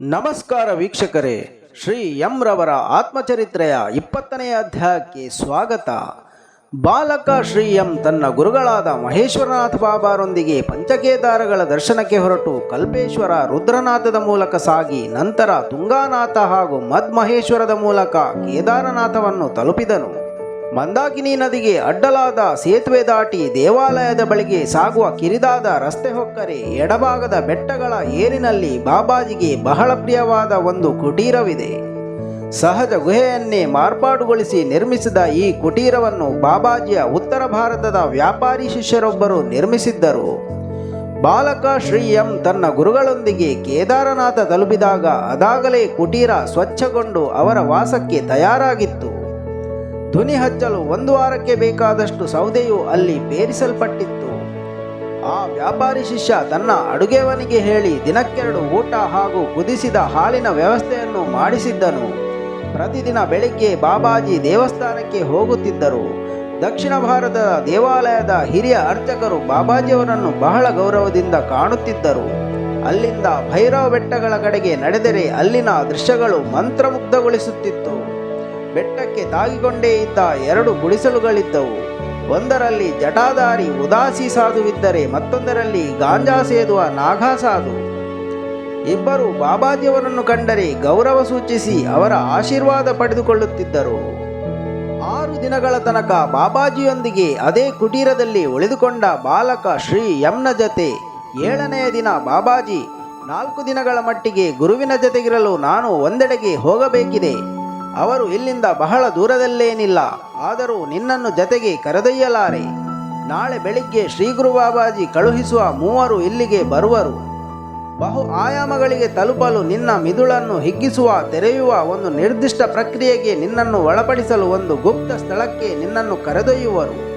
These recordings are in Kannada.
ನಮಸ್ಕಾರ ವೀಕ್ಷಕರೇ, ಶ್ರೀ ಎಂ ರವರ ಆತ್ಮಚರಿತ್ರೆಯ ಇಪ್ಪತ್ತನೆಯ ಅಧ್ಯಾಯಕ್ಕೆ ಸ್ವಾಗತ. ಬಾಲಕ ಶ್ರೀ ಎಂ ತನ್ನ ಗುರುಗಳಾದ ಮಹೇಶ್ವರನಾಥ ಬಾಬಾರೊಂದಿಗೆ ಪಂಚಕೇದಾರಗಳ ದರ್ಶನಕ್ಕೆ ಹೊರಟು ಕಲ್ಪೇಶ್ವರ ರುದ್ರನಾಥದ ಮೂಲಕ ಸಾಗಿ ನಂತರ ತುಂಗಾನಾಥ ಹಾಗೂ ಮದ್ಮಹೇಶ್ವರದ ಮೂಲಕ ಕೇದಾರನಾಥವನ್ನು ತಲುಪಿದನು. ಮಂದಾಕಿನಿ ನದಿಗೆ ಅಡ್ಡಲಾದ ಸೇತುವೆ ದಾಟಿ ದೇವಾಲಯದ ಬಳಿಗೆ ಸಾಗುವ ಕಿರಿದಾದ ರಸ್ತೆ ಹೊಕ್ಕರೆ ಎಡಭಾಗದ ಬೆಟ್ಟಗಳ ಏರಿನಲ್ಲಿ ಬಾಬಾಜಿಗೆ ಬಹಳ ಪ್ರಿಯವಾದ ಒಂದು ಕುಟೀರವಿದೆ. ಸಹಜ ಗುಹೆಯನ್ನೇ ಮಾರ್ಪಾಡುಗೊಳಿಸಿ ನಿರ್ಮಿಸಿದ ಈ ಕುಟೀರವನ್ನು ಬಾಬಾಜಿಯ ಉತ್ತರ ಭಾರತದ ವ್ಯಾಪಾರಿ ಶಿಷ್ಯರೊಬ್ಬರು ನಿರ್ಮಿಸಿದ್ದರು. ಬಾಲಕ ಶ್ರೀ ಎಂ ತನ್ನ ಗುರುಗಳೊಂದಿಗೆ ಕೇದಾರನಾಥ ತಲುಪಿದಾಗ ಅದಾಗಲೇ ಕುಟೀರ ಸ್ವಚ್ಛಗೊಂಡು ಅವರ ವಾಸಕ್ಕೆ ತಯಾರಾಗಿತ್ತು. ಧ್ವನಿ ಹಚ್ಚಲು ಒಂದು ವಾರಕ್ಕೆ ಬೇಕಾದಷ್ಟು ಸೌದೆಯು ಅಲ್ಲಿ ಬೇರಿಸಲ್ಪಟ್ಟಿತ್ತು. ಆ ವ್ಯಾಪಾರಿ ಶಿಷ್ಯ ತನ್ನ ಅಡುಗೆವನಿಗೆ ಹೇಳಿ ದಿನಕ್ಕೆರಡು ಊಟ ಹಾಗೂ ಕುದಿಸಿದ ಹಾಲಿನ ವ್ಯವಸ್ಥೆಯನ್ನು ಮಾಡಿಸಿದ್ದನು. ಪ್ರತಿದಿನ ಬೆಳಿಗ್ಗೆ ಬಾಬಾಜಿ ದೇವಸ್ಥಾನಕ್ಕೆ ಹೋಗುತ್ತಿದ್ದರು. ದಕ್ಷಿಣ ಭಾರತದ ದೇವಾಲಯದ ಹಿರಿಯ ಅರ್ಚಕರು ಬಾಬಾಜಿಯವರನ್ನು ಬಹಳ ಗೌರವದಿಂದ ಕಾಣುತ್ತಿದ್ದರು. ಅಲ್ಲಿಂದ ಭೈರವ ಬೆಟ್ಟಗಳ ಕಡೆಗೆ ನಡೆದರೆ ಅಲ್ಲಿನ ದೃಶ್ಯಗಳು ಮಂತ್ರಮುಗ್ಧಗೊಳಿಸುತ್ತಿತ್ತು. ಬೆಟ್ಟಕ್ಕೆ ತಾಗಿಕೊಂಡೇ ಇದ್ದ ಎರಡು ಗುಡಿಸಲುಗಳಿದ್ದವು. ಒಂದರಲ್ಲಿ ಜಟಾಧಾರಿ ಉದಾಸಿ ಸಾಧುವಿದ್ದರೆ ಮತ್ತೊಂದರಲ್ಲಿ ಗಾಂಜಾ ಸೇದುವ ನಾಗಾ ಸಾಧು. ಇಬ್ಬರು ಬಾಬಾಜಿಯವರನ್ನು ಕಂಡರೆ ಗೌರವ ಸೂಚಿಸಿ ಅವರ ಆಶೀರ್ವಾದ ಪಡೆದುಕೊಳ್ಳುತ್ತಿದ್ದರು. ಆರು ದಿನಗಳ ತನಕ ಬಾಬಾಜಿಯೊಂದಿಗೆ ಅದೇ ಕುಟೀರದಲ್ಲಿ ಉಳಿದುಕೊಂಡ ಬಾಲಕ ಶ್ರೀ ಎಂನ ಜತೆ. ಏಳನೆಯ ದಿನ ಬಾಬಾಜಿ, ನಾಲ್ಕು ದಿನಗಳ ಮಟ್ಟಿಗೆ ಗುರುವಿನ ಜತೆಗಿರಲು ನಾನು ಒಂದೆಡೆಗೆ ಹೋಗಬೇಕಿದೆ. ಅವರು ಇಲ್ಲಿಂದ ಬಹಳ ದೂರದಲ್ಲೇನಿಲ್ಲ. ಆದರೂ ನಿನ್ನನ್ನು ಜತೆಗೆ ಕರೆದೊಯ್ಯಲಾರೆ. ನಾಳೆ ಬೆಳಿಗ್ಗೆ ಶ್ರೀ ಗುರು ಬಾಬಾಜಿ ಕಳುಹಿಸುವ ಮೂವರು ಇಲ್ಲಿಗೆ ಬರುವರು. ಬಹು ಆಯಾಮಗಳಿಗೆ ತಲುಪಲು ನಿನ್ನ ಮಿದುಳನ್ನು ಹಿಗ್ಗಿಸುವ, ತೆರೆಯುವ ಒಂದು ನಿರ್ದಿಷ್ಟ ಪ್ರಕ್ರಿಯೆಗೆ ನಿನ್ನನ್ನು ಒಳಪಡಿಸಲು ಒಂದು ಗುಪ್ತ ಸ್ಥಳಕ್ಕೆ ನಿನ್ನನ್ನು ಕರೆದೊಯ್ಯುವರು.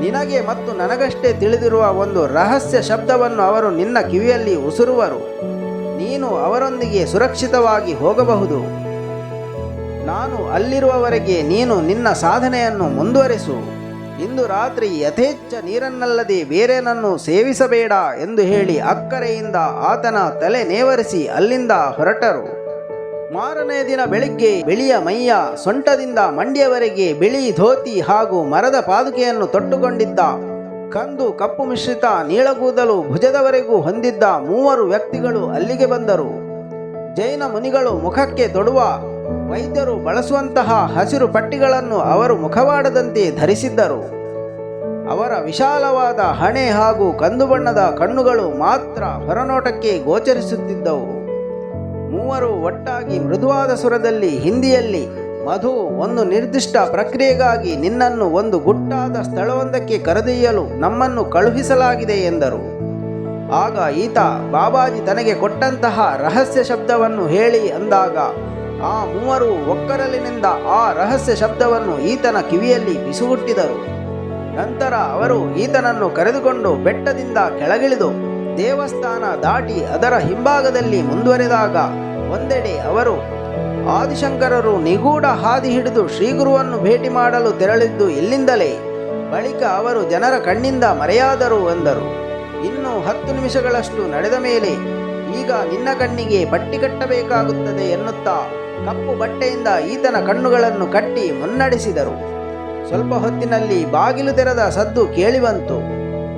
ನಿನಗೆ ಮತ್ತು ನನಗಷ್ಟೇ ತಿಳಿದಿರುವ ಒಂದು ರಹಸ್ಯ ಶಬ್ದವನ್ನು ಅವರು ನಿನ್ನ ಕಿವಿಯಲ್ಲಿ ಉಸುರುವರು. ನೀನು ಅವರೊಂದಿಗೆ ಸುರಕ್ಷಿತವಾಗಿ ಹೋಗಬಹುದು. ನಾನು ಅಲ್ಲಿರುವವರೆಗೆ ನೀನು ನಿನ್ನ ಸಾಧನೆಯನ್ನು ಮುಂದುವರೆಸು. ಇಂದು ರಾತ್ರಿ ಯಥೇಚ್ಛ ನೀರನ್ನಲ್ಲದೆ ಬೇರೆನನ್ನು ಸೇವಿಸಬೇಡ ಎಂದು ಹೇಳಿ ಅಕ್ಕರೆಯಿಂದ ಆತನ ತಲೆ ನೇವರಿಸಿ ಅಲ್ಲಿಂದ ಹೊರಟರು. ಮಾರನೇ ದಿನ ಬೆಳಿಗ್ಗೆ ಬಿಳಿಯ ಮೈಯ ಸೊಂಟದಿಂದ ಮಂಡ್ಯವರೆಗೆ ಬಿಳಿ ಧೋತಿ ಹಾಗೂ ಮರದ ಪಾದುಕೆಯನ್ನು ತೊಟ್ಟುಕೊಂಡಿದ್ದ, ಕಂದು ಕಪ್ಪು ಮಿಶ್ರಿತ ನೀಳಗೂದಲು ಭುಜದವರೆಗೂ ಹೊಂದಿದ್ದ ಮೂವರು ವ್ಯಕ್ತಿಗಳು ಅಲ್ಲಿಗೆ ಬಂದರು. ಜೈನ ಮುನಿಗಳು ಮುಖಕ್ಕೆ ತೊಡುವ ವೈದ್ಯರು ಬಳಸುವಂತಹ ಹಸಿರು ಪಟ್ಟಿಗಳನ್ನು ಅವರು ಮುಖವಾಡದಂತೆ ಧರಿಸಿದ್ದರು. ಅವರ ವಿಶಾಲವಾದ ಹಣೆ ಹಾಗೂ ಕಂದು ಬಣ್ಣದ ಕಣ್ಣುಗಳು ಮಾತ್ರ ಹೊರನೋಟಕ್ಕೆ ಗೋಚರಿಸುತ್ತಿದ್ದವು. ಮೂವರು ಒಟ್ಟಾಗಿ ಮೃದುವಾದ ಸ್ವರದಲ್ಲಿ ಹಿಂದಿಯಲ್ಲಿ, ಮಧು, ಒಂದು ನಿರ್ದಿಷ್ಟ ಪ್ರಕ್ರಿಯೆಗಾಗಿ ನಿನ್ನನ್ನು ಒಂದು ಗುಟ್ಟಾದ ಸ್ಥಳವೊಂದಕ್ಕೆ ಕರೆದೊಯ್ಯಲು ನಮ್ಮನ್ನು ಕಳುಹಿಸಲಾಗಿದೆ ಎಂದರು. ಆಗ ಈತ, ಬಾಬಾಜಿ ತನಗೆ ಕೊಟ್ಟಂತಹ ರಹಸ್ಯ ಶಬ್ದವನ್ನು ಹೇಳಿ ಅಂದಾಗ ಆ ಮೂವರು ಒಕ್ಕರಲಿನಿಂದ ಆ ರಹಸ್ಯ ಶಬ್ದವನ್ನು ಈತನ ಕಿವಿಯಲ್ಲಿ ಬಿಸುಗುಟ್ಟಿದರು. ನಂತರ ಅವರು ಈತನನ್ನು ಕರೆದುಕೊಂಡು ಬೆಟ್ಟದಿಂದ ಕೆಳಗಿಳಿದು ದೇವಸ್ಥಾನ ದಾಟಿ ಅದರ ಹಿಂಭಾಗದಲ್ಲಿ ಮುಂದುವರೆದಾಗ ಒಂದೆಡೆ ಅವರು ಆದಿಶಂಕರರು ನಿಗೂಢ ಹಾದಿ ಹಿಡಿದು ಶ್ರೀಗುರುವನ್ನು ಭೇಟಿ ಮಾಡಲು ತೆರಳಿದ್ದು ಇಲ್ಲಿಂದಲೇ. ಬಳಿಕ ಅವರು ಜನರ ಕಣ್ಣಿಂದ ಮರೆಯಾದರು ಎಂದರು. ಇನ್ನು ಹತ್ತು ನಿಮಿಷಗಳಷ್ಟು ನಡೆದ ಮೇಲೆ ಈಗ ನಿನ್ನ ಕಣ್ಣಿಗೆ ಪಟ್ಟಿ ಕಟ್ಟಬೇಕಾಗುತ್ತದೆ ಎನ್ನುತ್ತಾ ಕಪ್ಪು ಬಟ್ಟೆಯಿಂದ ಈತನ ಕಣ್ಣುಗಳನ್ನು ಕಟ್ಟಿ ಮುನ್ನಡೆಸಿದರು. ಸ್ವಲ್ಪ ಹೊತ್ತಿನಲ್ಲಿ ಬಾಗಿಲು ತೆರೆದ ಸದ್ದು ಕೇಳಿಬಂತು.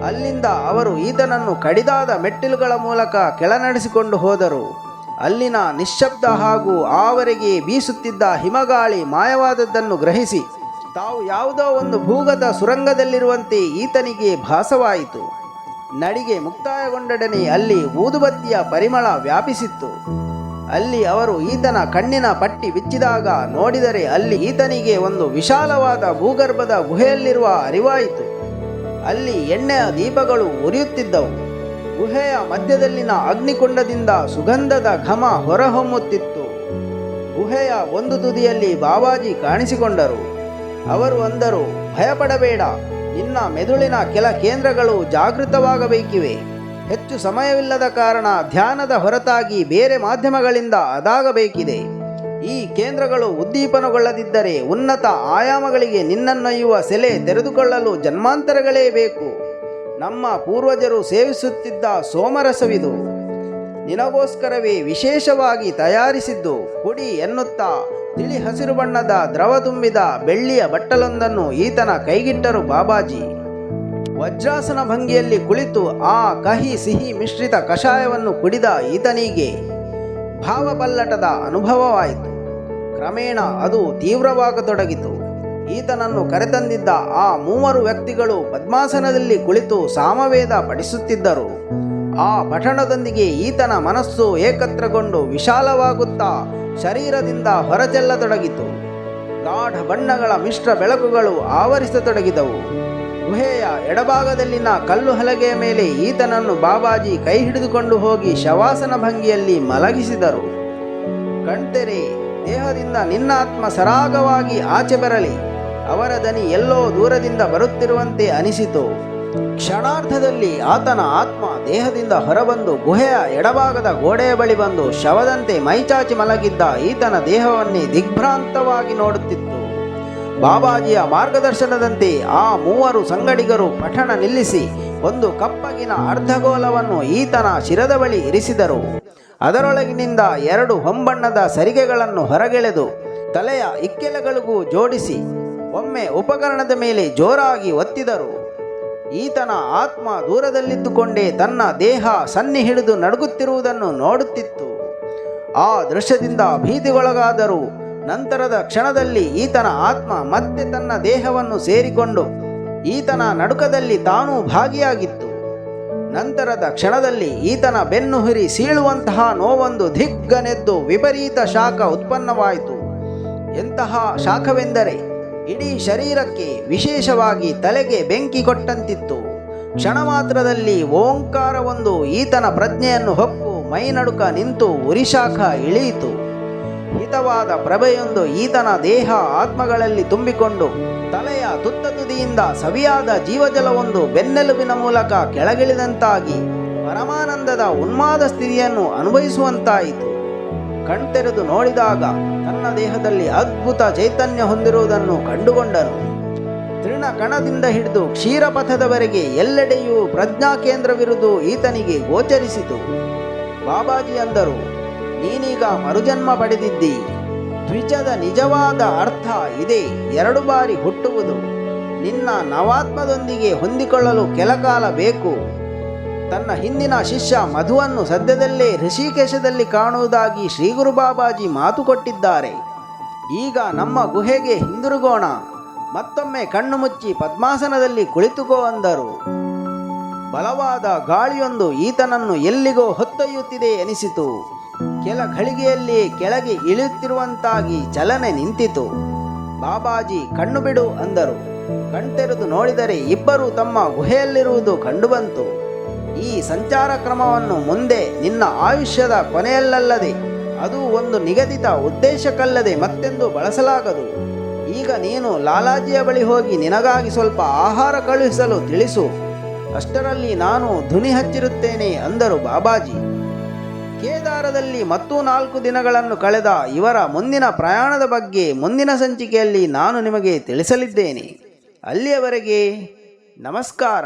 ಅಲ್ಲಿಂದ ಅವರು ಈತನನ್ನು ಕಡಿದಾದ ಮೆಟ್ಟಿಲುಗಳ ಮೂಲಕ ಕೆಳನಡೆಸಿಕೊಂಡು ಹೋದರು. ಅಲ್ಲಿನ ನಿಶ್ಶಬ್ದ ಹಾಗೂ ಆವರೆಗೆ ಬೀಸುತ್ತಿದ್ದ ಹಿಮಗಾಳಿ ಮಾಯವಾದದ್ದನ್ನು ಗ್ರಹಿಸಿ, ತಾವು ಯಾವುದೋ ಒಂದು ಭೂಗತ ಸುರಂಗದಲ್ಲಿರುವಂತೆ ಈತನಿಗೆ ಭಾಸವಾಯಿತು. ನಡಿಗೆ ಮುಕ್ತಾಯಗೊಂಡೊಡನೆ ಅಲ್ಲಿ ಊದುಬತ್ತಿಯ ಪರಿಮಳ ವ್ಯಾಪಿಸಿತ್ತು. ಅಲ್ಲಿ ಅವರು ಈತನ ಕಣ್ಣಿನ ಪಟ್ಟಿ ಬಿಚ್ಚಿದಾಗ ನೋಡಿದರೆ ಅಲ್ಲಿ ಈತನಿಗೆ ಒಂದು ವಿಶಾಲವಾದ ಭೂಗರ್ಭದ ಗುಹೆಯಲ್ಲಿರುವ ಅರಿವಾಯಿತು. ಅಲ್ಲಿ ಎಣ್ಣೆಯ ದೀಪಗಳು ಉರಿಯುತ್ತಿದ್ದವು. ಗುಹೆಯ ಮಧ್ಯದಲ್ಲಿನ ಅಗ್ನಿಕುಂಡದಿಂದ ಸುಗಂಧದ ಘಮ ಹೊರಹೊಮ್ಮುತ್ತಿತ್ತು. ಗುಹೆಯ ಒಂದು ತುದಿಯಲ್ಲಿ ಬಾಬಾಜಿ ಕಾಣಿಸಿಕೊಂಡರು. ಅವರು ಅಂದರು, ಭಯಪಡಬೇಡ, ನಿನ್ನ ಮೆದುಳಿನ ಕೆಲ ಕೇಂದ್ರಗಳು ಜಾಗೃತವಾಗಬೇಕಿವೆ. ಹೆಚ್ಚು ಸಮಯವಿಲ್ಲದ ಕಾರಣ ಧ್ಯಾನದ ಹೊರತಾಗಿ ಬೇರೆ ಮಾಧ್ಯಮಗಳಿಂದ ಅದಾಗಬೇಕಿದೆ. ಈ ಕೇಂದ್ರಗಳು ಉದ್ದೀಪನಗೊಳ್ಳದಿದ್ದರೆ ಉನ್ನತ ಆಯಾಮಗಳಿಗೆ ನಿನ್ನನ್ನೊಯ್ಯುವ ಸೆಲೆ ತೆರೆದುಕೊಳ್ಳಲು ಜನ್ಮಾಂತರಗಳೇ ಬೇಕು. ನಮ್ಮ ಪೂರ್ವಜರು ಸೇವಿಸುತ್ತಿದ್ದ ಸೋಮರಸವಿದು. ನಿನಗೋಸ್ಕರವೇ ವಿಶೇಷವಾಗಿ ತಯಾರಿಸಿದ್ದು ಕುಡಿ ಎನ್ನುತ್ತಾ ತಿಳಿ ಹಸಿರು ಬಣ್ಣದ ದ್ರವ ತುಂಬಿದ ಬೆಳ್ಳಿಯ ಬಟ್ಟಲೊಂದನ್ನು ಈತನ ಕೈಗಿಟ್ಟರು ಬಾಬಾಜಿ. ವಜ್ರಾಸನ ಭಂಗಿಯಲ್ಲಿ ಕುಳಿತು ಆ ಕಹಿ ಸಿಹಿ ಮಿಶ್ರಿತ ಕಷಾಯವನ್ನು ಕುಡಿದ ಈತನಿಗೆ ಭಾವಪಲ್ಲಟದ ಅನುಭವವಾಯಿತು. ಕ್ರಮೇಣ ಅದು ತೀವ್ರವಾಗತೊಡಗಿತು. ಈತನನ್ನು ಕರೆತಂದಿದ್ದ ಆ ಮೂವರು ವ್ಯಕ್ತಿಗಳು ಪದ್ಮಾಸನದಲ್ಲಿ ಕುಳಿತು ಸಾಮವೇದ ಪಡಿಸುತ್ತಿದ್ದರು ಆ ಪಠಣದೊಂದಿಗೆ ಈತನ ಮನಸ್ಸು ಏಕತ್ರಗೊಂಡು ವಿಶಾಲವಾಗುತ್ತಾ ಶರೀರದಿಂದ ಹೊರಚೆಲ್ಲತೊಡಗಿತು. ಗಾಢ ಬಣ್ಣಗಳ ಮಿಶ್ರ ಬೆಳಕುಗಳು ಆವರಿಸತೊಡಗಿದವು. ಗುಹೆಯ ಎಡಭಾಗದಲ್ಲಿನ ಕಲ್ಲು ಹಲಗೆಯ ಮೇಲೆ ಈತನನ್ನು ಬಾಬಾಜಿ ಕೈ ಹಿಡಿದುಕೊಂಡು ಹೋಗಿ ಶವಾಸನ ಭಂಗಿಯಲ್ಲಿ ಮಲಗಿಸಿದರು. ಕಣ್ತೆರೆ, ದೇಹದಿಂದ ನಿನ್ನ ಆತ್ಮ ಸರಾಗವಾಗಿ ಆಚೆ ಬರಲಿ. ಅವರ ದನಿ ಎಲ್ಲೋ ದೂರದಿಂದ ಬರುತ್ತಿರುವಂತೆ ಅನಿಸಿತು. ಕ್ಷಣಾರ್ಧದಲ್ಲಿ ಆತನ ಆತ್ಮ ದೇಹದಿಂದ ಹೊರಬಂದು ಗುಹೆಯ ಎಡಭಾಗದ ಗೋಡೆಯ ಬಳಿ ಬಂದು ಶವದಂತೆ ಮೈಚಾಚಿ ಮಲಗಿದ್ದ ಈತನ ದೇಹವನ್ನೇ ದಿಗ್ಭ್ರಾಂತವಾಗಿ ನೋಡುತ್ತಿತ್ತು. ಬಾಬಾಜಿಯ ಮಾರ್ಗದರ್ಶನದಂತೆ ಆ ಮೂವರು ಸಂಗಡಿಗರು ಪಠಣ ನಿಲ್ಲಿಸಿ ಒಂದು ಕಪ್ಪಗಿನ ಅರ್ಧಗೋಲವನ್ನು ಈತನ ಶಿರದ ಬಳಿ ಇರಿಸಿದರು. ಅದರೊಳಗಿನಿಂದ ಎರಡು ಹೊಂಬಣ್ಣದ ಸರಿಗೆಗಳನ್ನು ಹೊರಗೆಳೆದು ತಲೆಯ ಇಕ್ಕೆಲಗಳಿಗೂ ಜೋಡಿಸಿ ಒಮ್ಮೆ ಉಪಕರಣದ ಮೇಲೆ ಜೋರಾಗಿ ಒತ್ತಿದರು. ಈತನ ಆತ್ಮ ದೂರದಲ್ಲಿದ್ದುಕೊಂಡೇ ತನ್ನ ದೇಹ ಸನ್ನಿ ಹಿಡಿದು ನಡುಗುತ್ತಿರುವುದನ್ನು ನೋಡುತ್ತಿತ್ತು. ಆ ದೃಶ್ಯದಿಂದ ಭೀತಿಗೊಳಗಾದರೂ ನಂತರದ ಕ್ಷಣದಲ್ಲಿ ಈತನ ಆತ್ಮ ಮತ್ತೆ ತನ್ನ ದೇಹವನ್ನು ಸೇರಿಕೊಂಡು ಈತನ ನಡುಕದಲ್ಲಿ ತಾನೂ ಭಾಗಿಯಾಗಿತ್ತು. ನಂತರದ ಕ್ಷಣದಲ್ಲಿ ಈತನ ಬೆನ್ನುಹುರಿ ಸೀಳುವಂತಹ ನೋವೊಂದು ದಿಗ್ಗನೆದ್ದು ವಿಪರೀತ ಶಾಖ ಉತ್ಪನ್ನವಾಯಿತು. ಎಂತಹ ಶಾಖವೆಂದರೆ ಇಡೀ ಶರೀರಕ್ಕೆ ವಿಶೇಷವಾಗಿ ತಲೆಗೆ ಬೆಂಕಿ ಕೊಟ್ಟಂತಿತ್ತು. ಕ್ಷಣ ಮಾತ್ರದಲ್ಲಿ ಓಂಕಾರವೊಂದು ಈತನ ಪ್ರಜ್ಞೆಯನ್ನು ಹೊಕ್ಕು ಮೈನಡುಕ ನಿಂತು ಉರಿಶಾಖ ಇಳಿಯಿತು. ಹಿತವಾದ ಪ್ರಭೆಯೊಂದು ಈತನ ದೇಹ ಆತ್ಮಗಳಲ್ಲಿ ತುಂಬಿಕೊಂಡು ತಲೆಯ ತುತ್ತ ತುದಿಯಿಂದ ಸವಿಯಾದ ಜೀವಜಲವೊಂದು ಬೆನ್ನೆಲುಬಿನ ಮೂಲಕ ಕೆಳಗಿಳಿದಂತಾಗಿ ಪರಮಾನಂದದ ಉನ್ಮಾದ ಸ್ಥಿತಿಯನ್ನು ಅನುಭವಿಸುವಂತಾಯಿತು. ಕಣ್ತೆರೆದು ನೋಡಿದಾಗ ತನ್ನ ದೇಹದಲ್ಲಿ ಅದ್ಭುತ ಚೈತನ್ಯ ಹೊಂದಿರುವುದನ್ನು ಕಂಡುಕೊಂಡನು. ತೃಣ ಕಣದಿಂದ ಹಿಡಿದು ಕ್ಷೀರಪಥದವರೆಗೆ ಎಲ್ಲೆಡೆಯೂ ಪ್ರಜ್ಞಾ ಕೇಂದ್ರವಿರುವುದು ಈತನಿಗೆ ಗೋಚರಿಸಿತು. ಬಾಬಾಜಿ ಅಂದರು ನೀನೀಗ ಮರುಜನ್ಮ ಪಡೆದಿದ್ದಿ. ದ್ವಿಜದ ನಿಜವಾದ ಅರ್ಥ ಇದೆ, ಎರಡು ಬಾರಿ ಹುಟ್ಟುವುದು. ನಿನ್ನ ನವಾತ್ಮದೊಂದಿಗೆ ಹೊಂದಿಕೊಳ್ಳಲು ಕೆಲಕಾಲ ಬೇಕು. ತನ್ನ ಹಿಂದಿನ ಶಿಷ್ಯ ಮಧುವನ್ನು ಸದ್ಯದಲ್ಲೇ ಋಷಿಕೇಶದಲ್ಲಿ ಕಾಣುವುದಾಗಿ ಶ್ರೀಗುರು ಬಾಬಾಜಿ ಮಾತು ಕೊಟ್ಟಿದ್ದಾರೆ. ಈಗ ನಮ್ಮ ಗುಹೆಗೆ ಹಿಂದಿರುಗೋಣ. ಮತ್ತೊಮ್ಮೆ ಕಣ್ಣು ಮುಚ್ಚಿ ಪದ್ಮಾಸನದಲ್ಲಿ ಕುಳಿತುಕೋ ಅಂದರು. ಬಲವಾದ ಗಾಳಿಯೊಂದು ಈತನನ್ನು ಎಲ್ಲಿಗೋ ಹೊತ್ತೊಯ್ಯುತ್ತಿದೆ ಎನಿಸಿತು. ಕೆಲ ಘಳಿಗೆಯಲ್ಲಿ ಕೆಳಗೆ ಇಳಿಯುತ್ತಿರುವಂತಾಗಿ ಚಲನೆ ನಿಂತಿತು. ಬಾಬಾಜಿ ಕಣ್ಣು ಬಿಡು ಅಂದರು. ಕಣ್ತೆರೆದು ನೋಡಿದರೆ ಇಬ್ಬರು ತಮ್ಮ ಗುಹೆಯಲ್ಲಿರುವುದು ಕಂಡುಬಂತು. ಈ ಸಂಚಾರ ಕ್ರಮವನ್ನು ಮುಂದೆ ನಿನ್ನ ಆಯುಷ್ಯದ ಕೊನೆಯಲ್ಲಲ್ಲದೆ, ಅದು ಒಂದು ನಿಗದಿತ ಉದ್ದೇಶಕ್ಕಲ್ಲದೆ ಮತ್ತೆಂದು ಬಳಸಲಾಗದು. ಈಗ ನೀನು ಲಾಲಾಜಿಯ ಬಳಿ ಹೋಗಿ ನಿನಗಾಗಿ ಸ್ವಲ್ಪ ಆಹಾರ ಕಳುಹಿಸಲು ತಿಳಿಸು. ಅಷ್ಟರಲ್ಲಿ ನಾನು ಧ್ವನಿ ಹಚ್ಚಿರುತ್ತೇನೆ ಅಂದರು ಬಾಬಾಜಿ. ಕೇದಾರದಲ್ಲಿ ಮತ್ತು ನಾಲ್ಕು ದಿನಗಳನ್ನು ಕಳೆದ ಇವರ ಮುಂದಿನ ಪ್ರಯಾಣದ ಬಗ್ಗೆ ಮುಂದಿನ ಸಂಚಿಕೆಯಲ್ಲಿ ನಾನು ನಿಮಗೆ ತಿಳಿಸಲಿದ್ದೇನೆ. ಅಲ್ಲಿಯವರೆಗೆ ನಮಸ್ಕಾರ.